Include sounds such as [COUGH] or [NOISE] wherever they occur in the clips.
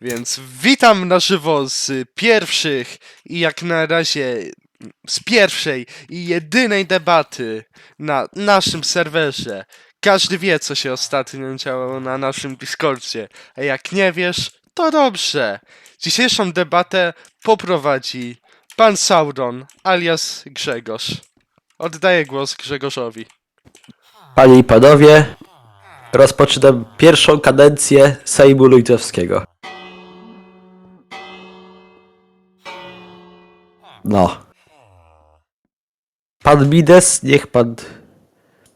Więc witam na żywo z pierwszych i jak na razie z pierwszej i jedynej debaty na naszym serwerze. Każdy wie, co się ostatnio działo na naszym Discordzie, a jak nie wiesz, to dobrze. Dzisiejszą debatę poprowadzi pan Sauron alias Grzegorz. Oddaję głos Grzegorzowi. Panie i panowie, rozpoczynam pierwszą kadencję Sejmu Lujdowskiego. No. Pan Mides, niech pan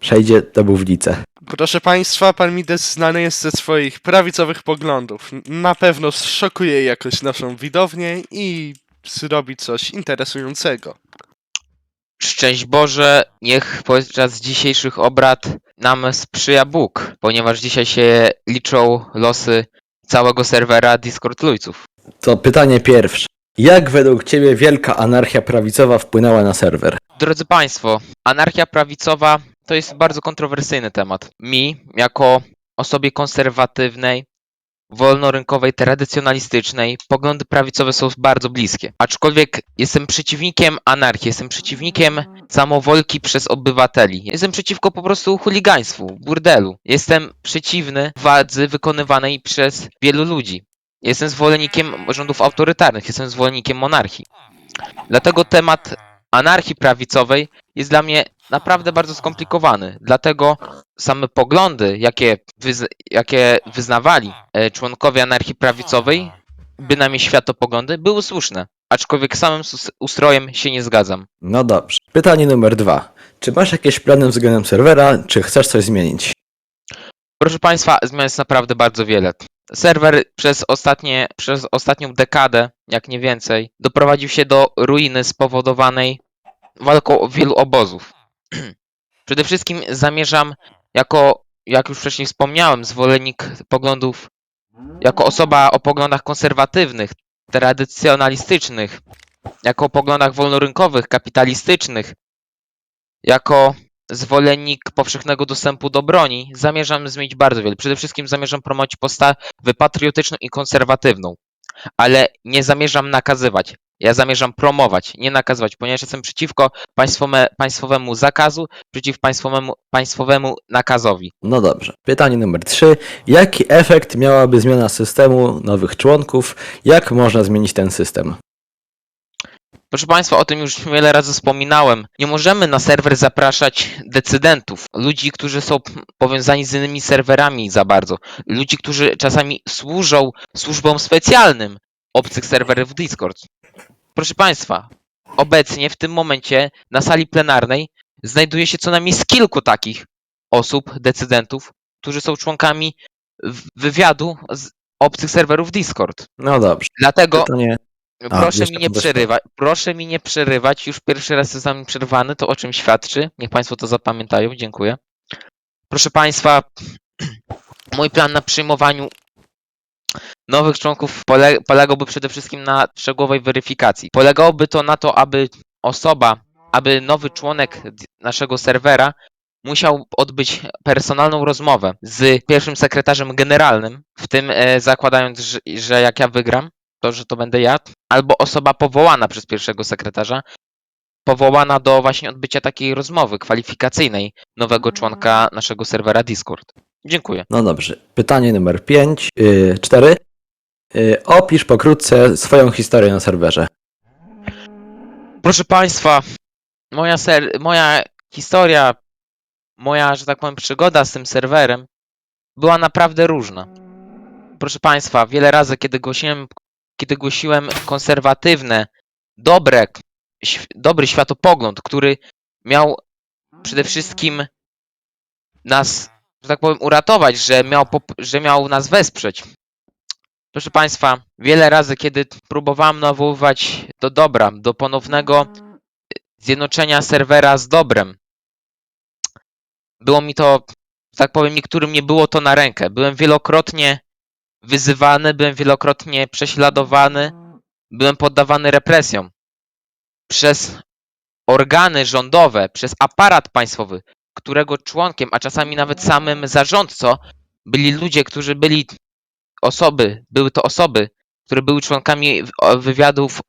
przejdzie na mównicę. Proszę Państwa, pan Mides znany jest ze swoich prawicowych poglądów. Na pewno szokuje jakoś naszą widownię i zrobi coś interesującego. Szczęść Boże, niech podczas dzisiejszych obrad nam sprzyja Bóg, ponieważ dzisiaj się liczą losy całego serwera Discord Lujców. To pytanie pierwsze. Jak według ciebie wielka anarchia prawicowa wpłynęła na serwer? Drodzy Państwo, anarchia prawicowa to jest bardzo kontrowersyjny temat. Mi, jako osobie konserwatywnej, wolnorynkowej, tradycjonalistycznej, poglądy prawicowe są bardzo bliskie. Aczkolwiek jestem przeciwnikiem anarchii, jestem przeciwnikiem samowolki przez obywateli. Jestem przeciwko po prostu chuligaństwu, burdelu. Jestem przeciwny władzy wykonywanej przez wielu ludzi. Jestem zwolennikiem rządów autorytarnych, jestem zwolennikiem monarchii. Dlatego temat anarchii prawicowej jest dla mnie naprawdę bardzo skomplikowany. Dlatego same poglądy, jakie, wyz- jakie wyznawali e, członkowie anarchii prawicowej, bynajmniej światopoglądy, były słuszne. Aczkolwiek samym ustrojem się nie zgadzam. No dobrze. Pytanie numer dwa. Czy masz jakieś plany względem serwera, czy chcesz coś zmienić? Proszę Państwa, zmian jest naprawdę bardzo wiele. Serwer przez, ostatnie, przez ostatnią dekadę, jak nie więcej, doprowadził się do ruiny spowodowanej walką wielu obozów. [CLEARS THROAT] Przede wszystkim zamierzam, jako, jak już wcześniej wspomniałem, zwolennik poglądów, jako osoba o poglądach konserwatywnych, tradycjonalistycznych, jako o poglądach wolnorynkowych, kapitalistycznych, jako zwolennik powszechnego dostępu do broni, zamierzam zmienić bardzo wiele. Przede wszystkim zamierzam promować postawę patriotyczną i konserwatywną, ale nie zamierzam nakazywać. Ja zamierzam promować, nie nakazywać, ponieważ jestem przeciwko państwome, państwowemu zakazu, przeciw państwowemu, państwowemu nakazowi. No dobrze. Pytanie numer trzy. Jaki efekt miałaby zmiana systemu nowych członków? Jak można zmienić ten system? Proszę Państwa, o tym już wiele razy wspominałem. Nie możemy na serwer zapraszać decydentów, ludzi, którzy są powiązani z innymi serwerami za bardzo, ludzi, którzy czasami służą służbom specjalnym obcych serwerów Discord. Proszę Państwa, obecnie w tym momencie na sali plenarnej znajduje się co najmniej z kilku takich osób, decydentów, którzy są członkami wywiadu z obcych serwerów Discord. No dobrze. Dlatego Pytanie. A, Proszę mi nie przerywać. Proszę mi nie przerywać. Już pierwszy raz zostałem przerwany. To o czym świadczy? Niech Państwo to zapamiętają. Dziękuję. Proszę Państwa, [CLEARS THROAT] mój plan na przyjmowaniu nowych członków pole, polegałby przede wszystkim na szczegółowej weryfikacji. Polegałoby to na to, aby osoba, aby nowy członek naszego serwera musiał odbyć personalną rozmowę z pierwszym sekretarzem generalnym, w tym e, zakładając, że jak ja wygram, to, że to będę ja, albo osoba powołana przez pierwszego sekretarza, powołana do właśnie odbycia takiej rozmowy kwalifikacyjnej nowego członka naszego serwera Discord. Dziękuję. No dobrze. Pytanie numer 5, yy, 4. Yy, opisz pokrótce swoją historię na serwerze. Proszę Państwa, moja, ser- moja historia, moja, że tak powiem, przygoda z tym serwerem była naprawdę różna. Proszę Państwa, wiele razy, kiedy głosiłem, kiedy głosiłem konserwatywne, dobre, dobry światopogląd, który miał przede wszystkim nas, że tak powiem, uratować, że miał, że miał nas wesprzeć. Proszę Państwa, wiele razy, kiedy próbowałem nawoływać do dobra, do ponownego zjednoczenia serwera z dobrem, było mi to, że tak powiem, niektórym nie było to na rękę. Byłem wielokrotnie wyzywany, byłem wielokrotnie prześladowany, byłem poddawany represjom przez organy rządowe, przez aparat państwowy, którego członkiem, a czasami nawet samym zarządcą byli ludzie, którzy byli osoby, były to osoby, które były członkami wywiadów,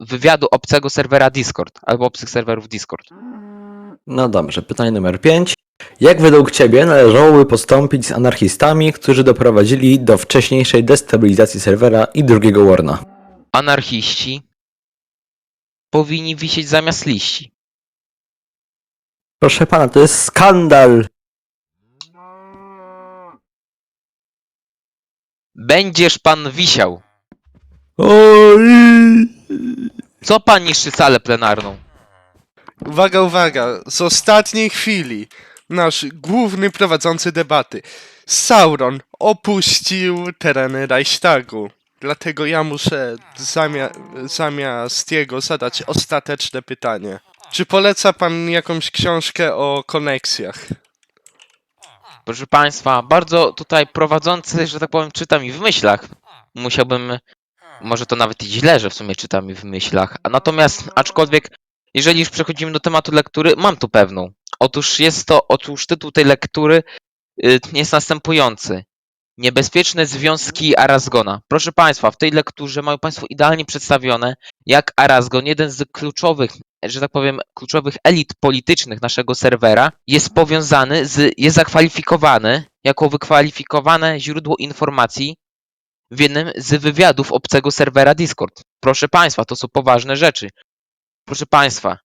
wywiadu obcego serwera Discord, albo obcych serwerów Discord. No dobrze, pytanie numer 5. Jak według Ciebie należałoby postąpić z anarchistami, którzy doprowadzili do wcześniejszej destabilizacji serwera i drugiego Warna? Anarchiści powinni wisieć zamiast liści. Proszę pana, to jest skandal! Będziesz pan wisiał. Oj! Co pan niszczy salę plenarną? Uwaga, uwaga, z ostatniej chwili nasz główny prowadzący debaty, Sauron, opuścił tereny Reichstagu. Dlatego ja muszę zamia zamiast jego zadać ostateczne pytanie. Czy poleca pan jakąś książkę o koneksjach? Proszę Państwa, bardzo tutaj prowadzący, że tak powiem, czyta mi w myślach. Musiałbym, może to nawet i źle, że w sumie czyta mi w myślach. Natomiast, aczkolwiek, jeżeli już przechodzimy do tematu lektury, mam tu pewną. Otóż jest to, otóż tytuł tej lektury y, jest następujący. Niebezpieczne związki Arazgona. Proszę Państwa, w tej lekturze mają Państwo idealnie przedstawione, jak Arazgon, jeden z kluczowych, że tak powiem, kluczowych elit politycznych naszego serwera, jest powiązany z, jest zakwalifikowany jako wykwalifikowane źródło informacji w jednym z wywiadów obcego serwera Discord. Proszę Państwa, to są poważne rzeczy. Proszę Państwa,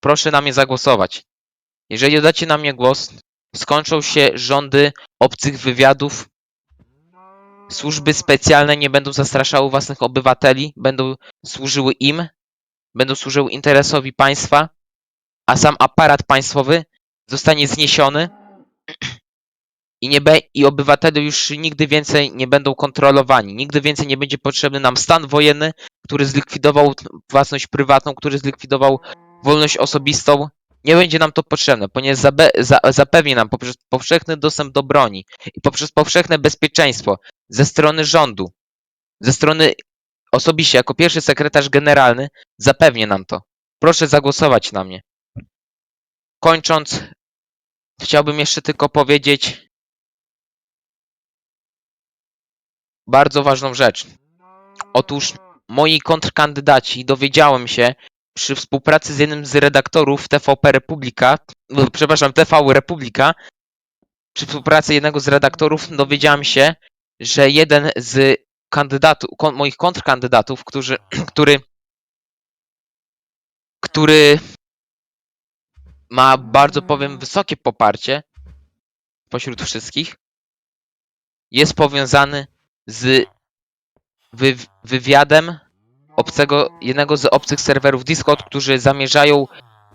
proszę na mnie zagłosować. Jeżeli oddacie na mnie głos, skończą się rządy obcych wywiadów. Służby specjalne nie będą zastraszały własnych obywateli, będą służyły im, będą służyły interesowi państwa, a sam aparat państwowy zostanie zniesiony i, nie be, i obywatele już nigdy więcej nie będą kontrolowani. Nigdy więcej nie będzie potrzebny nam stan wojenny, który zlikwidował własność prywatną, który zlikwidował wolność osobistą. Nie będzie nam to potrzebne, ponieważ zabe, za, zapewni nam poprzez powszechny dostęp do broni i poprzez powszechne bezpieczeństwo ze strony rządu, ze strony osobiście jako pierwszy sekretarz generalny zapewnię nam to. Proszę zagłosować na mnie. Kończąc, chciałbym jeszcze tylko powiedzieć bardzo ważną rzecz. Otóż moi kontrkandydaci dowiedziałem się przy współpracy z jednym z redaktorów TVP Republika, no, przepraszam, TV Republika, przy współpracy jednego z redaktorów dowiedziałem się, że jeden z kandydatów, kon, moich kontrkandydatów, którzy, [CLEARS THROAT] który, który ma bardzo, powiem, wysokie poparcie pośród wszystkich, jest powiązany z wy, wywiadem obcego, jednego z obcych serwerów Discord, którzy zamierzają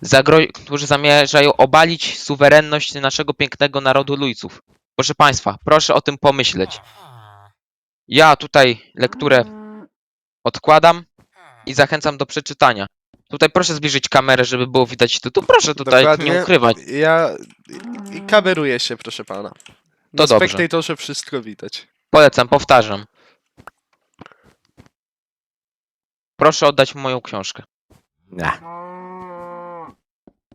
zagro- którzy zamierzają obalić suwerenność naszego pięknego narodu Lujców. Proszę Państwa, proszę o tym pomyśleć. Ja tutaj lekturę odkładam i zachęcam do przeczytania. Tutaj proszę zbliżyć kamerę, żeby było widać tytuł. Proszę tutaj Dokładnie. nie ukrywać. Ja i kameruję się, proszę pana. Na To dobrze. Spectatorze wszystko widać. Polecam, powtarzam. Proszę oddać mi moją książkę. Nie.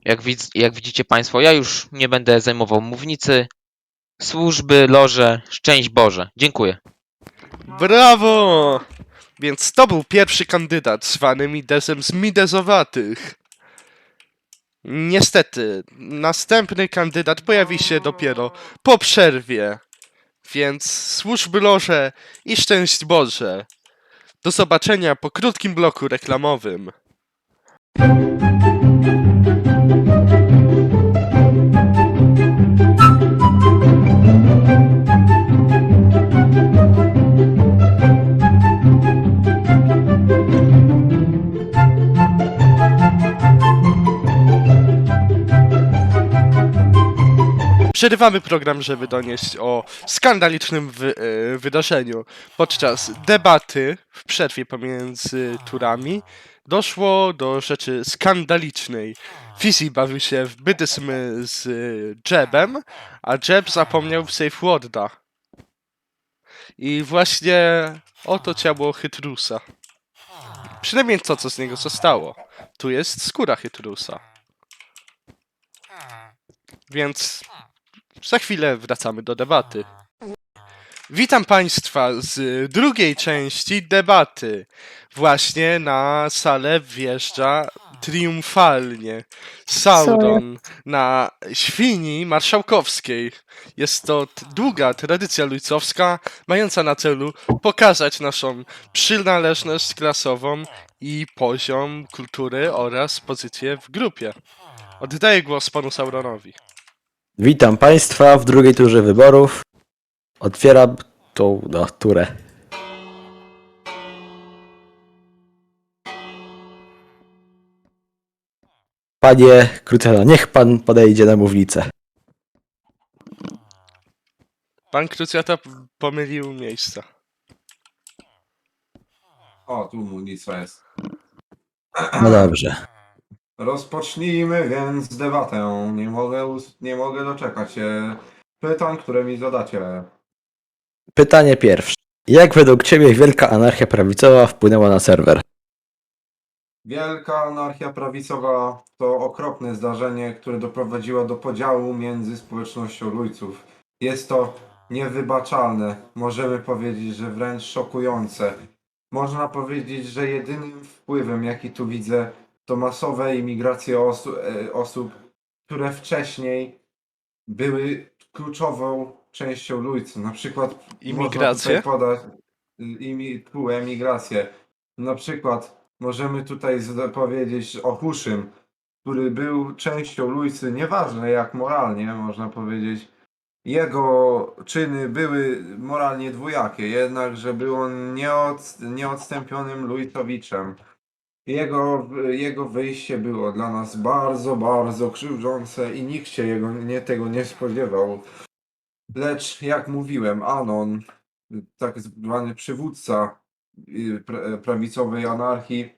Jak, widz, jak widzicie Państwo, ja już nie będę zajmował mównicy. Służby, loże, szczęść Boże. Dziękuję. Brawo! Więc to był pierwszy kandydat zwany Midesem z Midezowatych. Niestety, następny kandydat pojawi się dopiero po przerwie. Więc służby loże i szczęść Boże. Do zobaczenia po krótkim bloku reklamowym. Przerywamy program, żeby donieść o skandalicznym wy, e, wydarzeniu. Podczas debaty w przerwie pomiędzy turami doszło do rzeczy skandalicznej. Fizi bawił się w bydyzm z Jebem, a Jeb zapomniał w safe worda. I właśnie oto ciało Chytrusa. Przynajmniej to, co z niego zostało. Tu jest skóra Chytrusa. Więc za chwilę wracamy do debaty. Witam Państwa z drugiej części debaty. Właśnie na salę wjeżdża triumfalnie Sauron na świni marszałkowskiej. Jest to długa tradycja lujcowska, mająca na celu pokazać naszą przynależność klasową i poziom kultury oraz pozycję w grupie. Oddaję głos panu Sauronowi. Witam Państwa w drugiej turze wyborów. Otwieram tą no, turę. Panie Krucjano, niech Pan podejdzie na mównicę. Pan Krucjata p- pomylił miejsca. O, tu ulica jest. No dobrze. Rozpocznijmy więc debatę. Nie mogę, us- nie mogę doczekać się pytań, które mi zadacie. Pytanie pierwsze. Jak według Ciebie wielka anarchia prawicowa wpłynęła na serwer? Wielka anarchia prawicowa to okropne zdarzenie, które doprowadziło do podziału między społecznością lujców. Jest to niewybaczalne, możemy powiedzieć, że wręcz szokujące. Można powiedzieć, że jedynym wpływem, jaki tu widzę, to masowe imigracje osu- e, osób, które wcześniej były kluczową częścią lujców. Na przykład Imigracje? Podać y, imi, tu, emigrację. Na przykład możemy tutaj powiedzieć o Huszym, który był częścią Lujcy, nieważne jak moralnie, można powiedzieć. Jego czyny były moralnie dwojakie, jednakże był on nieod, nieodstępionym Lujtowiczem. Jego, jego wyjście było dla nas bardzo, bardzo krzywdzące i nikt się jego, nie, tego nie spodziewał. Lecz jak mówiłem, Anon, tak zwany przywódca y, pra- prawicowej anarchii,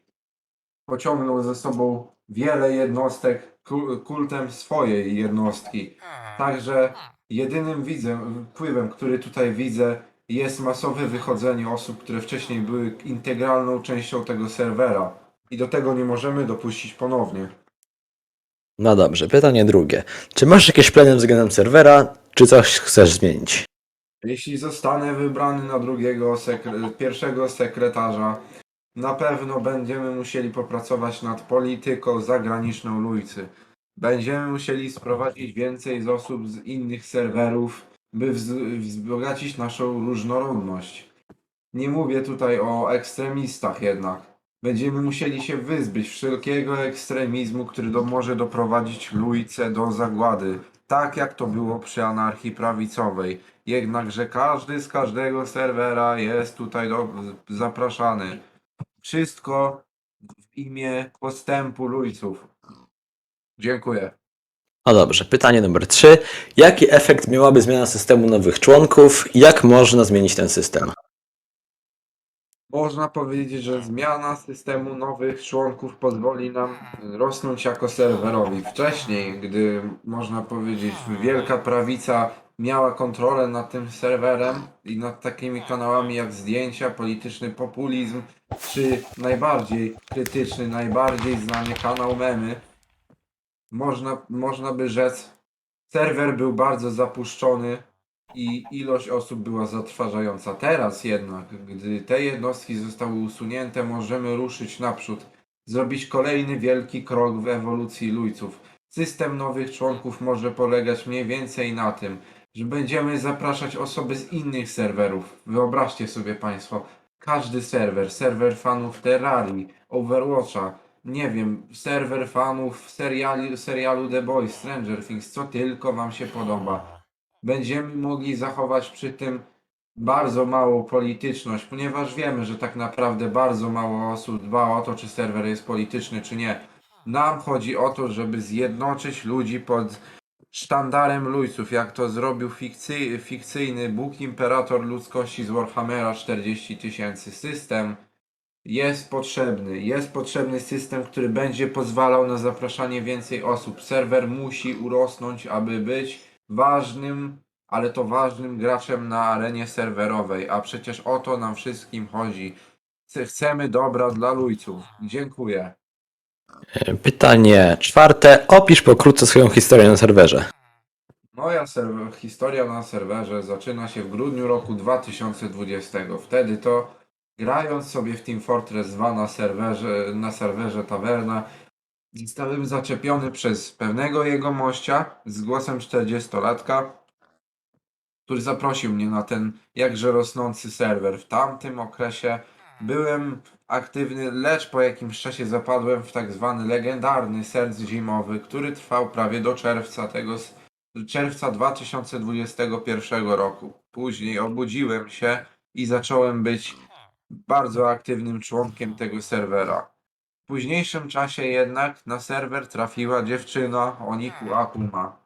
pociągnął ze sobą wiele jednostek ku- kultem swojej jednostki. Także jedynym widzem, wpływem, który tutaj widzę, jest masowe wychodzenie osób, które wcześniej były integralną częścią tego serwera. I do tego nie możemy dopuścić ponownie. No dobrze. Pytanie drugie. Czy masz jakieś plany względem serwera, czy coś chcesz zmienić? Jeśli zostanę wybrany na drugiego sekre- pierwszego sekretarza, na pewno będziemy musieli popracować nad polityką zagraniczną Lujcy. Będziemy musieli sprowadzić więcej z osób z innych serwerów, by wz- wzbogacić naszą różnorodność. Nie mówię tutaj o ekstremistach jednak. Będziemy musieli się wyzbyć wszelkiego ekstremizmu, który do, może doprowadzić Lujcę do zagłady, tak jak to było przy anarchii prawicowej. Jednakże każdy z każdego serwera jest tutaj do, zapraszany. Wszystko w imię postępu Lujców. Dziękuję. No dobrze. Pytanie numer trzy. Jaki efekt miałaby zmiana systemu nowych członków? Jak można zmienić ten system? Można powiedzieć, że zmiana systemu nowych członków pozwoli nam rosnąć jako serwerowi. Wcześniej, gdy można powiedzieć, wielka prawica miała kontrolę nad tym serwerem i nad takimi kanałami jak zdjęcia, polityczny populizm, czy najbardziej krytyczny, najbardziej znany kanał memy, można, można by rzec, serwer był bardzo zapuszczony i ilość osób była zatrważająca. Teraz jednak, gdy te jednostki zostały usunięte, możemy ruszyć naprzód, zrobić kolejny wielki krok w ewolucji lujców. System nowych członków może polegać mniej więcej na tym, że będziemy zapraszać osoby z innych serwerów. Wyobraźcie sobie Państwo, każdy serwer, serwer fanów Terrarii, Overwatcha, nie wiem, serwer fanów seriali, serialu The Boys, Stranger Things, co tylko Wam się podoba będziemy mogli zachować przy tym bardzo małą polityczność, ponieważ wiemy, że tak naprawdę bardzo mało osób dba o to, czy serwer jest polityczny, czy nie. Nam chodzi o to, żeby zjednoczyć ludzi pod sztandarem Lujców, jak to zrobił fikcy, fikcyjny Bóg Imperator Ludzkości z Warhammera 40 tysięcy. System jest potrzebny. Jest potrzebny system, który będzie pozwalał na zapraszanie więcej osób. Serwer musi urosnąć, aby być ważnym, ale to ważnym graczem na arenie serwerowej, a przecież o to nam wszystkim chodzi. Chce- Chcemy dobra dla lujców. Dziękuję. Pytanie czwarte. Opisz pokrótce swoją historię na serwerze. Moja serwer, historia na serwerze zaczyna się w grudniu roku 2020. Wtedy to grając sobie w Team Fortress 2 na serwerze, na serwerze Taverna zostałem zaczepiony przez pewnego jego mościa z głosem 40-latka, który zaprosił mnie na ten jakże rosnący serwer. W tamtym okresie byłem aktywny, lecz po jakimś czasie zapadłem w tak zwany legendarny serc zimowy, który trwał prawie do czerwca tego czerwca 2021 roku. Później obudziłem się i zacząłem być bardzo aktywnym członkiem tego serwera. W późniejszym czasie jednak na serwer trafiła dziewczyna o niku Akuma.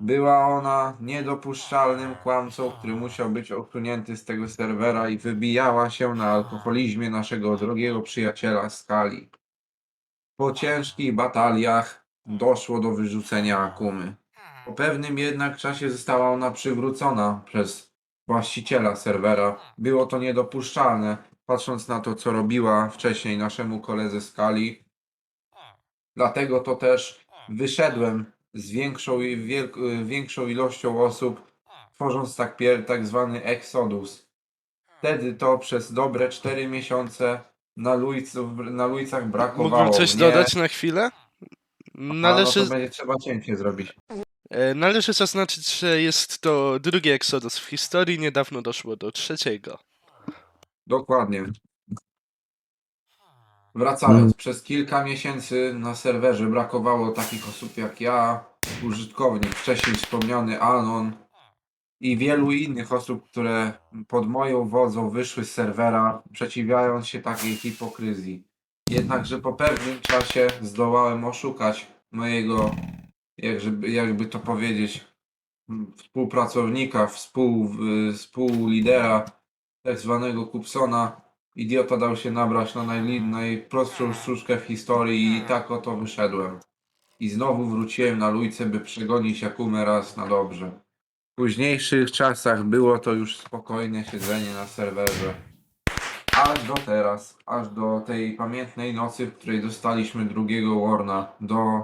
Była ona niedopuszczalnym kłamcą, który musiał być usunięty z tego serwera i wybijała się na alkoholizmie naszego drogiego przyjaciela Skali. Po ciężkich bataliach doszło do wyrzucenia Akumy. Po pewnym jednak czasie została ona przywrócona przez właściciela serwera. Było to niedopuszczalne, patrząc na to, co robiła wcześniej naszemu koledze Skali. Dlatego to też wyszedłem z większą, większą ilością osób, tworząc tak, tak zwany Exodus. Wtedy to przez dobre 4 miesiące na, Luic- na Luicach brakowało Mógłbym coś mnie. dodać na chwilę? No, Należy, no to będzie trzeba cięcie zrobić. e, należy zaznaczyć, że jest to drugi Exodus w historii, niedawno doszło do trzeciego. Dokładnie. Wracając, Mm. przez kilka miesięcy na serwerze brakowało takich osób jak ja, użytkownik, wcześniej wspomniany Anon i wielu innych osób, które pod moją wodzą wyszły z serwera, przeciwiając się takiej hipokryzji. Jednakże po pewnym czasie zdołałem oszukać mojego, jakby, jakby to powiedzieć, współpracownika, współ, współlidera, tak zwanego Kupsona. Idiota dał się nabrać na najli- najprostszą sztuczkę w historii i tak oto wyszedłem. I znowu wróciłem na Lujce, by przegonić Akumę raz na dobrze. W późniejszych czasach było to już spokojne siedzenie na serwerze. Aż do teraz, aż do tej pamiętnej nocy, w której dostaliśmy drugiego Warna do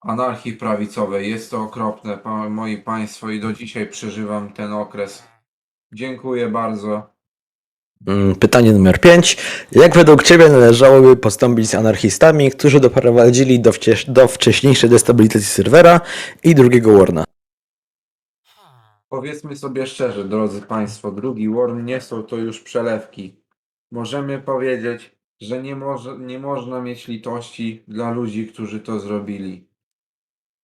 anarchii prawicowej. Jest to okropne, moi państwo, i do dzisiaj przeżywam ten okres. Dziękuję bardzo. Mm, Pytanie numer 5. Jak według Ciebie należałoby postąpić z anarchistami, którzy doprowadzili do, wcieś- do wcześniejszej destabilizacji serwera i drugiego Warna? Powiedzmy sobie szczerze, drodzy Państwo, drugi Warn nie są to już przelewki. Możemy powiedzieć, że nie, może, nie można mieć litości dla ludzi, którzy to zrobili.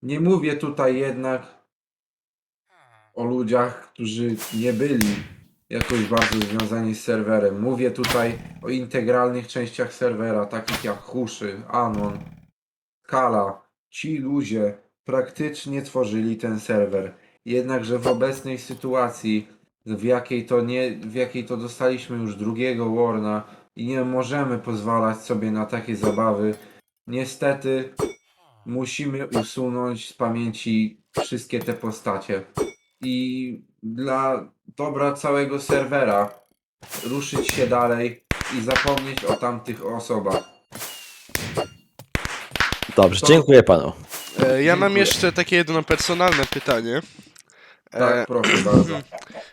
Nie mówię tutaj jednak o ludziach, którzy nie byli jakoś bardzo związani z serwerem. Mówię tutaj o integralnych częściach serwera, takich jak Huszy, Anon, Kala. Ci ludzie praktycznie tworzyli ten serwer. Jednakże w obecnej sytuacji, w jakiej to, nie, w jakiej to dostaliśmy już drugiego Warna i nie możemy pozwalać sobie na takie zabawy, niestety musimy usunąć z pamięci wszystkie te postacie. I dla dobra całego serwera ruszyć się dalej i zapomnieć o tamtych osobach. Dobrze, To- dziękuję Panu. E, ja mam Dziękuję. jeszcze takie jedno personalne pytanie. E, Tak, proszę [CLEARS THROAT] bardzo.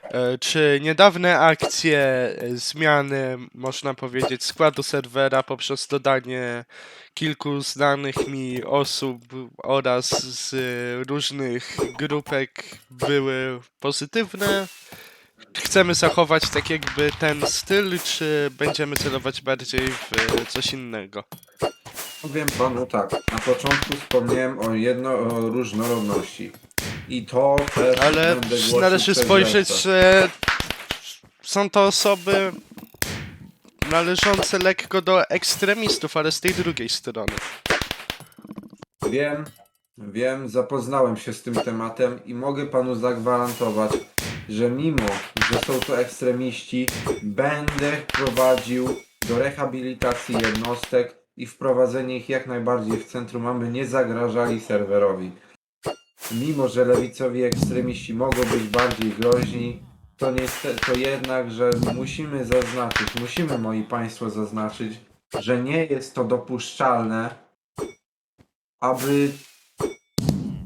E, Czy niedawne akcje e, zmiany, można powiedzieć, składu serwera poprzez dodanie kilku znanych mi osób oraz z e, różnych grupek były pozytywne? Chcemy zachować tak jakby ten styl, czy będziemy celować bardziej w e, coś innego? Powiem panu tak, na początku wspomniałem o jedno o różnorodności. I to też Ale będę głosił należy przez spojrzeć, że są to osoby należące lekko do ekstremistów, ale z tej drugiej strony. Wiem, wiem, zapoznałem się z tym tematem i mogę panu zagwarantować, że mimo, że są to ekstremiści, będę prowadził do rehabilitacji jednostek i wprowadzenie ich jak najbardziej w centrum, aby nie zagrażali serwerowi. Mimo, że lewicowi ekstremiści mogą być bardziej groźni, to, niestety, to jednak, że musimy zaznaczyć, musimy moi państwo zaznaczyć, że nie jest to dopuszczalne, aby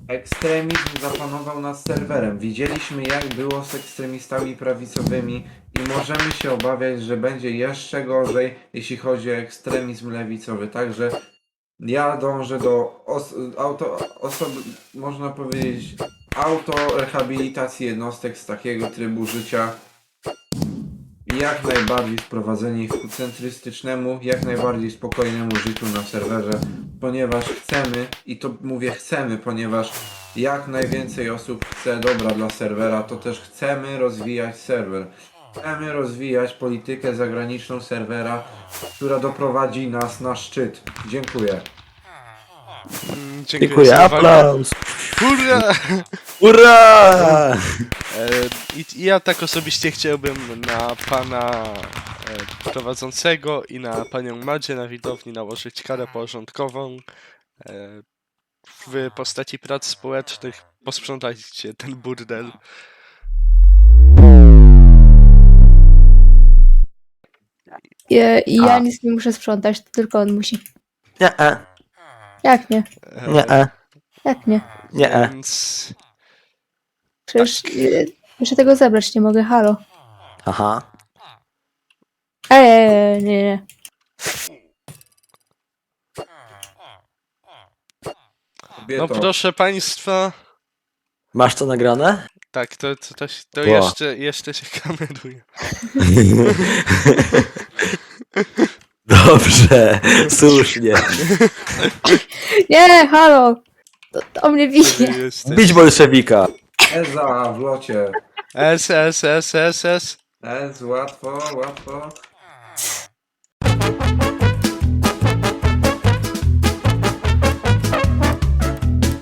Ekstremizm zapanował nad serwerem. Widzieliśmy jak było z ekstremistami prawicowymi i możemy się obawiać, że będzie jeszcze gorzej, jeśli chodzi o ekstremizm lewicowy. Także ja dążę do os auto osoby, można powiedzieć, autorehabilitacji jednostek z takiego trybu życia jak najbardziej sprowadzenie ich ku centrystycznemu, jak najbardziej spokojnemu życiu na serwerze, ponieważ chcemy, i to mówię chcemy, ponieważ jak najwięcej osób chce dobra dla serwera, to też chcemy rozwijać serwer. Chcemy rozwijać politykę zagraniczną serwera, która doprowadzi nas na szczyt. Dziękuję. Mm, Dziękuję, Dziękuję, za uwagę. aplauz! Hurra! Ura! E, I i ja tak osobiście chciałbym na pana e, prowadzącego i na panią Madzie na widowni nałożyć karę porządkową e, w postaci prac społecznych. Posprzątajcie ten burdel. Ja, i ja A. nic nie muszę sprzątać, to tylko on musi. Nie, e, Jak nie? E, nie, e, Jak nie? nie, e. Więc Przecież y, jeszcze tego zebrać nie mogę, halo. Aha. Eee, nie, nie. no Kobieto, proszę państwa. Masz to nagrane? Tak, to, to, to, to Ła. jeszcze, jeszcze się kameruje. [LAUGHS] [LAUGHS] Dobrze, słusznie. Nie, halo! To, to mnie bije. Jesteś? Bić bolszewika. Eza w locie. S, S, S, S, S. Ez, łatwo, łatwo.